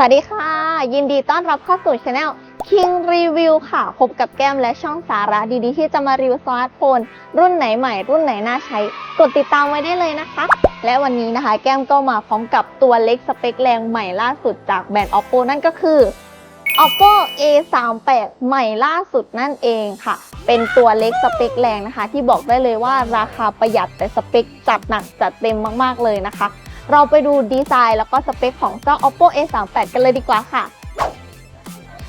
สวัสดีค่ะ ยินดีต้อนรับเข้าสู่ช anel King Review ค่ะ พบกับแก้มและช่องสาระดีๆ ที่จะมารีวิวสมาร์ทโฟน รุ่นไหนใหม่ รุ่นไหนน่าใช้ กดติดตามไว้ได้เลยนะคะ และวันนี้นะคะ แก้มก็มาพร้อมกับตัวเล็กสเปคแรงใหม่ล่าสุดจากแบรนด์ Oppo นั่นก็คือ Oppo A38 ใหม่ล่าสุดนั่นเองค่ะ เป็นตัวเล็กสเปคแรงนะคะ ที่บอกได้เลยว่าราคาประหยัดแต่สเปคจัดหนักจัดเต็มมากๆเลยนะคะ เราไปดูดีไซน์แล้วก็สเปคของเจ้า Oppo A38 กันเลยดีกว่าค่ะ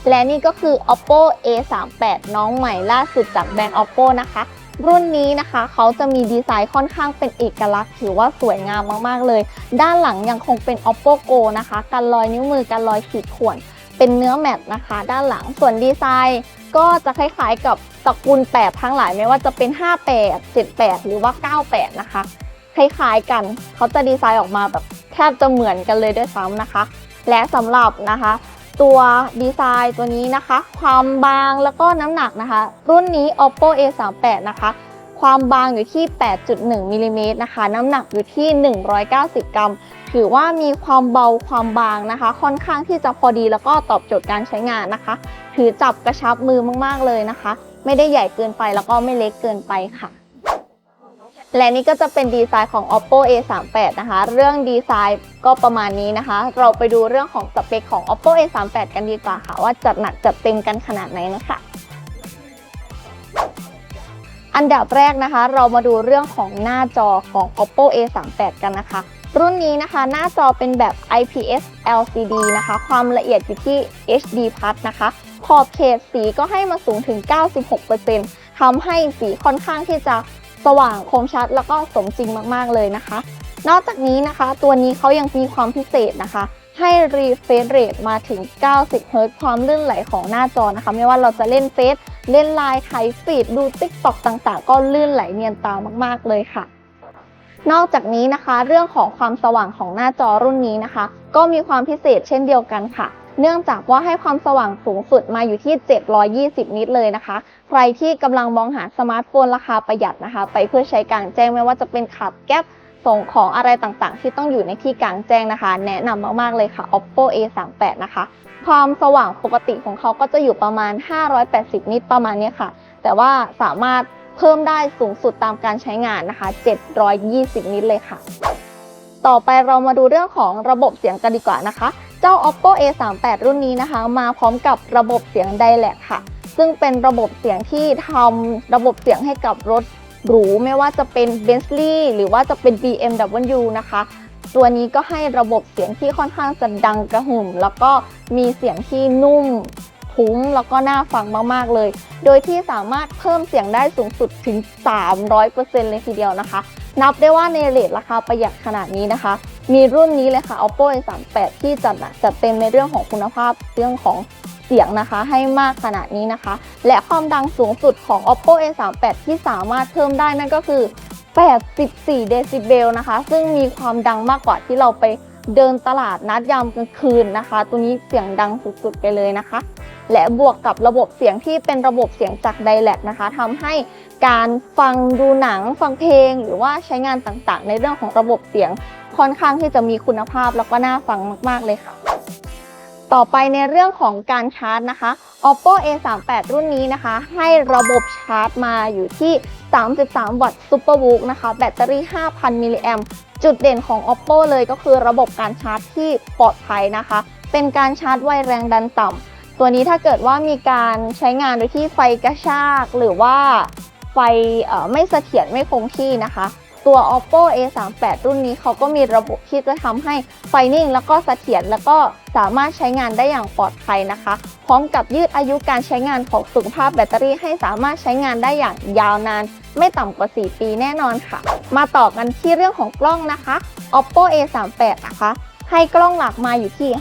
และนี่ก็คือ Oppo A38 น้องใหม่ล่าสุดจากแบรนด์ Oppo นะคะ รุ่นนี้นะคะเขาจะมีดีไซน์ค่อนข้างเป็นเอกลักษณ์ ถือว่าสวยงามมากๆเลย ด้านหลังยังคงเป็น Oppo Go นะคะกันรอยนิ้วมือกันรอยขีดข่วนเป็นเนื้อแมตต์นะคะ ด้านหลังส่วนดีไซน์ก็จะคล้ายๆกับตระกูล8ทั้งหลายไม่ว่าจะเป็น 58 78 หรือว่า 98 นะคะ คล้ายๆกัน เขาจะดีไซน์ออกมาแบบแทบจะเหมือนกันเลยด้วยซ้ำนะคะ และสำหรับนะคะ ตัวดีไซน์ตัวนี้นะคะ ความบางแล้วก็น้ำหนักนะคะ รุ่นนี้ oppo a38 นะคะ ความบางอยู่ที่ 8.1มิลลิเมตรนะคะ น้ำหนักอยู่ที่ 190 กรัม ถือว่ามีความเบาความบางนะคะ ค่อนข้างที่จะพอดีแล้วก็ตอบโจทย์การใช้งานนะคะ ถือจับกระชับมือมากๆเลยนะคะ ไม่ได้ใหญ่เกินไปแล้วก็ไม่เล็กเกินไปค่ะ และนี่ก็จะเป็นดีไซน์ของ oppo a38 นะคะ เรื่องดีไซน์ก็ประมาณนี้นะคะ เราไปดูเรื่องของสเปคของ oppo a38 กันดีกว่าค่ะ ว่าจัดหนักจัดเต็มกันขนาดไหนนะคะ อันดับแรกนะคะ เรามาดูเรื่องของหน้าจอของ oppo a38 กันนะคะ รุ่นนี้นะคะหน้าจอเป็นแบบ IPS LCD นะคะ ความละเอียดอยู่ที่ HD+ นะคะ ขอบเขตสีก็ให้มาสูงถึง 96%ทำให้สีค่อนข้างที่จะ สว่างคมชัดแล้วก็สมจริงมากๆเลยนะคะ นอกจากนี้นะคะ ตัวนี้เขายังมีความพิเศษนะคะ ให้ refresh rate มาถึง 90 Hz ความลื่นไหลของหน้าจอนะคะ ไม่ว่าเราจะเล่นเฟซเล่นไลน์ไถฟีดดู TikTok ต่างๆ ก็ลื่นไหลเนียนตามาก ๆเลยค่ะนอกจากนี้นะคะ เรื่องของความสว่างของหน้าจอรุ่นนี้นะคะ ก็มีความพิเศษเช่นเดียวกันค่ะ เนื่องจากว่าให้ความสว่างสูงสุดมาอยู่ที่ 720 นิตเลยนะคะ ใครที่กำลังมองหาสมาร์ทโฟนราคาประหยัดนะคะ ไปเพื่อใช้กลางแจ้งไม่ว่าจะเป็นขับแก๊ปส่งของอะไรต่างๆ ที่ต้องอยู่ในที่กลางแจ้งนะคะ แนะนำมากๆเลยค่ะ oppo a38 นะคะ ความสว่างปกติของเขาก็จะอยู่ประมาณ 580 นิตประมาณนี้ค่ะ แต่ว่าสามารถเพิ่มได้สูงสุดตามการใช้งานนะคะ 720 นิตเลยค่ะ ต่อไปเรามาดูเรื่องของระบบเสียงกันดีกว่านะคะ เจ้า oppo a38 รุ่นนี้นะคะ มาพร้อมกับระบบเสียง Dialect ค่ะ ซึ่งเป็นระบบเสียงที่ทำระบบเสียงให้กับรถหรูไม่ว่าจะเป็น Bentley หรือว่าจะเป็น BMW นะคะ ตัวนี้ก็ให้ระบบเสียงที่ค่อนข้างจะดังกระหึ่ม แล้วก็มีเสียงที่นุ่มทุ้มแล้วก็น่าฟังมากๆเลย โดยที่สามารถเพิ่มเสียงได้สูงสุดถึง 300%เลยทีเดียวนะคะ นับได้ว่าในเรทราคาประหยัดขนาดนี้นะคะ มีรุ่นนี้เลยค่ะ oppo a38 ที่จัดหนักจัดเต็มในเรื่องของคุณภาพเรื่องของเสียงนะคะให้มากขนาดนี้นะคะ และความดังสูงสุดของ oppo a38 ที่สามารถเพิ่มได้นั่นก็คือ 84 เดซิเบลนะคะ ซึ่งมีความดังมากกว่าที่เราไปเดินตลาดนัดยามกลางคืนนะคะ ตัวนี้เสียงดังสุดๆไปเลยนะคะ และบวกกับระบบเสียงที่เป็นระบบเสียงจาก Dialect นะคะทำให้การฟังดูหนังฟังเพลง หรือว่าใช้งานต่างๆ ในเรื่องของระบบเสียง ค่อนข้างที่จะมีคุณภาพแล้วก็น่าฟังมากๆเลยค่ะ ต่อไปในเรื่องของการชาร์จนะคะ oppo a38 รุ่นนี้นะคะ ให้ระบบชาร์จมาอยู่ที่ 33 วัตต์ superbook นะคะ แบตเตอรี่ 5,000 มิลลิแอมจุดเด่นของ oppo เลยก็คือระบบการชาร์จที่ปลอดภัยนะคะ เป็นการชาร์จไวแรงดันต่ำตัวนี้ถ้าเกิดว่ามีการใช้งานโดยที่ไฟกระชาก หรือว่าไฟไม่เสถียรไม่คงที่นะคะ ตัว oppo a38 รุ่นนี้เขาก็มีระบบที่จะทำให้ไฟนิ่ง แล้วก็เสถียรแล้วก็สามารถใช้งานได้อย่างปลอดภัยนะคะ พร้อมกับยืดอายุการใช้งานของสุขภาพแบตเตอรี่ให้สามารถใช้งานได้อย่างยาวนาน ไม่ต่ำกว่า 4 ปีแน่นอนค่ะ มาต่อกันที่เรื่องของกล้องนะคะ oppo a38 นะคะให้กล้องหลักมาอยู่ที่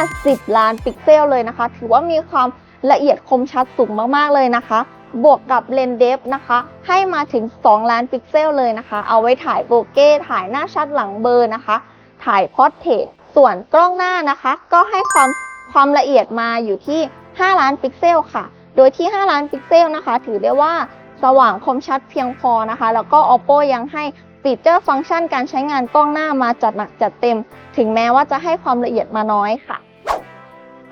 50 ล้านพิกเซลเลยนะคะ ถือว่ามีความละเอียดคมชัดสูงมากๆเลยนะคะ บวกกับเลนส์เดฟนะคะ ให้มาถึง 2 ล้านพิกเซลเลยนะคะ เอาไว้ถ่ายโบเก้ถ่ายหน้าชัดหลังเบอร์นะคะ ถ่ายพอร์เทรตส่วนกล้องหน้านะคะ ก็ให้ความความละเอียดมาอยู่ที่ 5 ล้านพิกเซลค่ะ โดยที่ 5 ล้านพิกเซลนะคะ ถือได้ว่าสว่างคมชัดเพียงพอนะคะ แล้วก็ oppo ยังให้ฟีเจอร์ฟังก์ชันการใช้งานกล้องหน้ามาจัดหนักจัดเต็ม ถึงแม้ว่าจะให้ความละเอียดมาน้อยค่ะ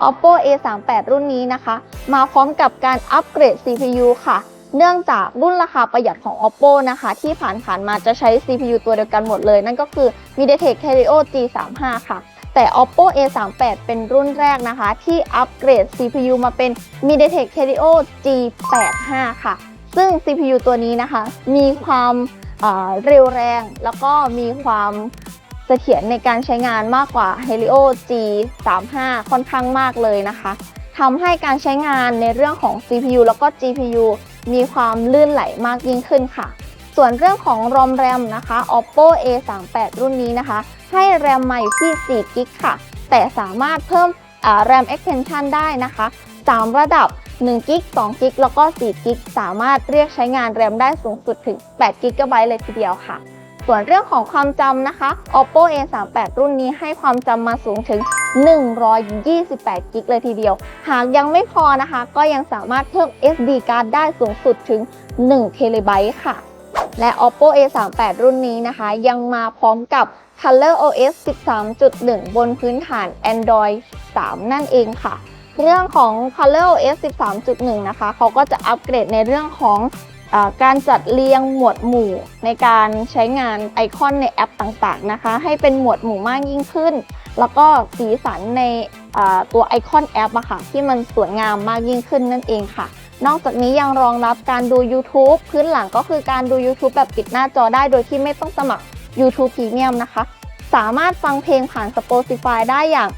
oppo a38 รุ่นนี้นะคะ มาพร้อมกับการอัปเกรด CPU ค่ะ เนื่องจากรุ่นราคาประหยัดของ oppo นะคะ ที่ผ่านๆมาจะใช้ CPU ตัวเดียวกันหมดเลย นั่นก็คือ MediaTek Helio G35 ค่ะแต่ oppo a38 เป็นรุ่นแรกนะคะ ที่อัปเกรด CPU มาเป็น MediaTek Helio G85 ค่ะ ซึ่ง CPU ตัวนี้นะคะ มีความอ่าเร็วแรง แล้วก็มีความเสถียรในการใช้งานมากกว่า Helio G35 ค่อนข้างมากเลยนะคะ ทำให้การใช้งานในเรื่องของ CPU แล้วก็ GPU มีความลื่นไหลมากยิ่งขึ้นค่ะ ส่วนเรื่องของ ROM RAM นะคะ oppo a38 รุ่นนี้นะคะ ให้ RAM มาอยู่ที่4 g b ค่ะ แต่สามารถเพิ่ม RAM extension ได้นะคะ 3 ระดับ1 g b 2 g b แล้วก็4 g b สามารถเรียกใช้งาน RAM ได้สูงสุดถึง8 g b เลยทีเดียวค่ะ ส่วนเรื่องของความจำนะคะ oppo a38 รุ่นนี้ให้ความจำมาสูงถึง 128 g b เลยทีเดียว หากยังไม่พอนะคะ ก็ยังสามารถเพิ่ม SD card ได้สูงสุดถึง1 t b ค่ะ และ oppo a38 รุ่นนี้นะคะ ยังมาพร้อมกับ Color OS 13.1 บนพื้นฐาน Android 3 นั่นเองค่ะ เรื่องของ Color OS 13.1 นะคะ เขาก็จะอัปเกรดในเรื่องของอการจัดเรียงหมวดหมู่ในการใช้งานไอคอนในแอปต่างๆนะคะ ให้เป็นหมวดหมู่มากยิ่งขึ้น แล้วก็สีสันในตัวไอคอนแอปอะค่ะ ที่มันสวยงามมากยิ่งขึ้นนั่นเองค่ะ นอกจากนี้ยังรองรับการดู YouTube พื้นหลังก็คือการดู YouTube แบบปิดหน้าจอได้โดยที่ไม่ต้องสมัคร YouTube Premium นะคะ สามารถฟังเพลงผ่าน Spotify ได้อย่าง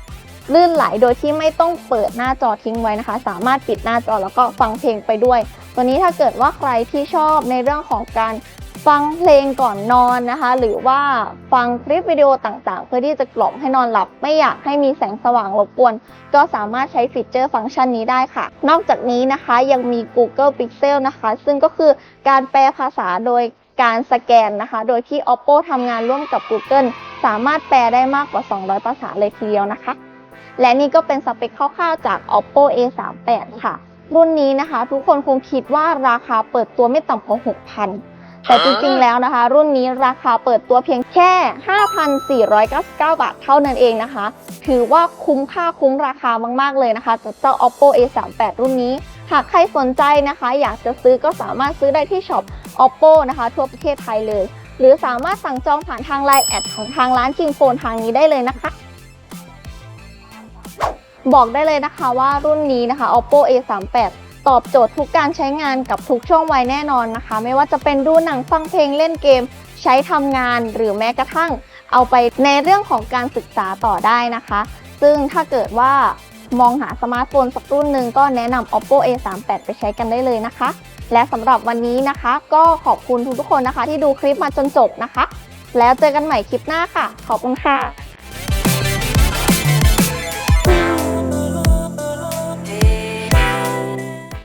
ลื่นไหลโดยที่ไม่ต้องเปิดหน้าจอทิ้งไว้นะคะ สามารถปิดหน้าจอแล้วก็ฟังเพลงไปด้วย ตัวนี้ถ้าเกิดว่าใครที่ชอบในเรื่องของการ ฟังเพลงก่อนนอนนะคะ หรือว่าฟังคลิปวิดีโอต่างๆ เพื่อที่จะกล่อมให้นอนหลับ ไม่อยากให้มีแสงสว่างรบกวน ก็สามารถใช้ฟีเจอร์ฟังก์ชันนี้ได้ค่ะ นอกจากนี้นะคะยังมี Google Pixel นะคะ ซึ่งก็คือการแปลภาษาโดยการสแกนนะคะ โดยที่ Oppo ทำงานร่วมกับ Google สามารถแปลได้มากกว่า 200 ภาษาเลยทีเดียวนะคะ และนี่ก็เป็นสเปคคร่าวๆจาก Oppo A38 ค่ะ รุ่นนี้นะคะ ทุกคนคงคิดว่าราคาเปิดตัวไม่ต่ำกว่า6,000 แต่จริงๆแล้วนะคะ รุ่นนี้ราคาเปิดตัวเพียงแค่ 5,499 บาทเท่านั้นเองนะคะ ถือว่าคุ้มค่าคุ้มราคามากๆเลยนะคะจากเจ้า Oppo A38 รุ่นนี้ หากใครสนใจนะคะ อยากจะซื้อก็สามารถซื้อได้ที่ช็อป Oppo นะคะ ทั่วประเทศไทยเลย หรือสามารถสั่งจองผ่านทาง Line แอดของทางร้านคิงโฟนทางนี้ได้เลยนะคะบอกได้เลยนะคะว่ารุ่นนี้นะคะ Oppo A38 ตอบโจทย์ทุกการใช้งานกับทุกช่วงวัยแน่นอนนะคะ ไม่ว่าจะเป็นดูหนังฟังเพลงเล่นเกม ใช้ทำงานหรือแม้กระทั่งเอาไปในเรื่องของการศึกษาต่อได้นะคะ ซึ่งถ้าเกิดว่ามองหาสมาร์ทโฟนสักรุ่นหนึ่งก็แนะนำ Oppo A38 ไปใช้กันได้เลยนะคะ และสำหรับวันนี้นะคะ ก็ขอบคุณทุกๆคนนะคะ ที่ดูคลิปมาจนจบนะคะ แล้วเจอกันใหม่คลิปหน้าค่ะ ขอบคุณค่ะ